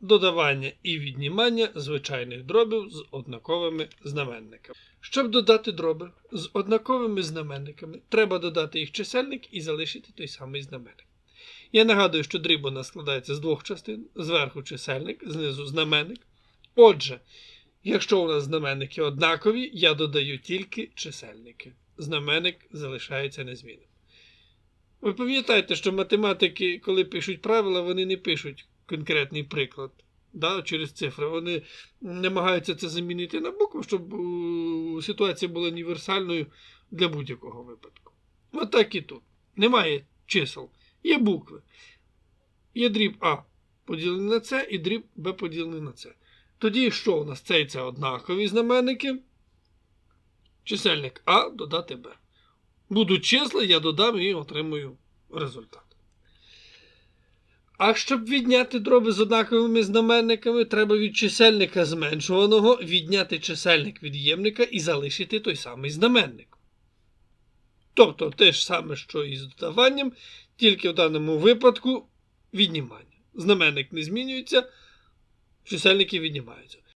додавання і віднімання звичайних дробів з однаковими знаменниками. Щоб додати дроби з однаковими знаменниками, треба додати їх чисельник і залишити той самий знаменник. Я нагадую, що дріб у нас складається з двох частин: зверху чисельник, знизу знаменник. Отже, якщо у нас знаменники однакові, я додаю тільки чисельники. Знаменник залишається незмінним. Ви пам'ятаєте, що математики, коли пишуть правила, вони не пишуть конкретний приклад да, через цифри. Вони намагаються це замінити на букву, щоб е, ситуація була універсальною для будь-якого випадку. Отак і тут. Немає чисел, є букви. Є дріб А поділений на С і дріб Б поділений на С. Тоді що у нас це і це однакові знаменники? Чисельник А додати Б. Будуть числа, я додам і отримую результат. А щоб відняти дроби з однаковими знаменниками, треба від чисельника зменшуваного відняти чисельник від'ємника і залишити той самий знаменник. Тобто те ж саме, що і з додаванням, тільки в даному випадку віднімання. Знаменник не змінюється, чисельники віднімаються.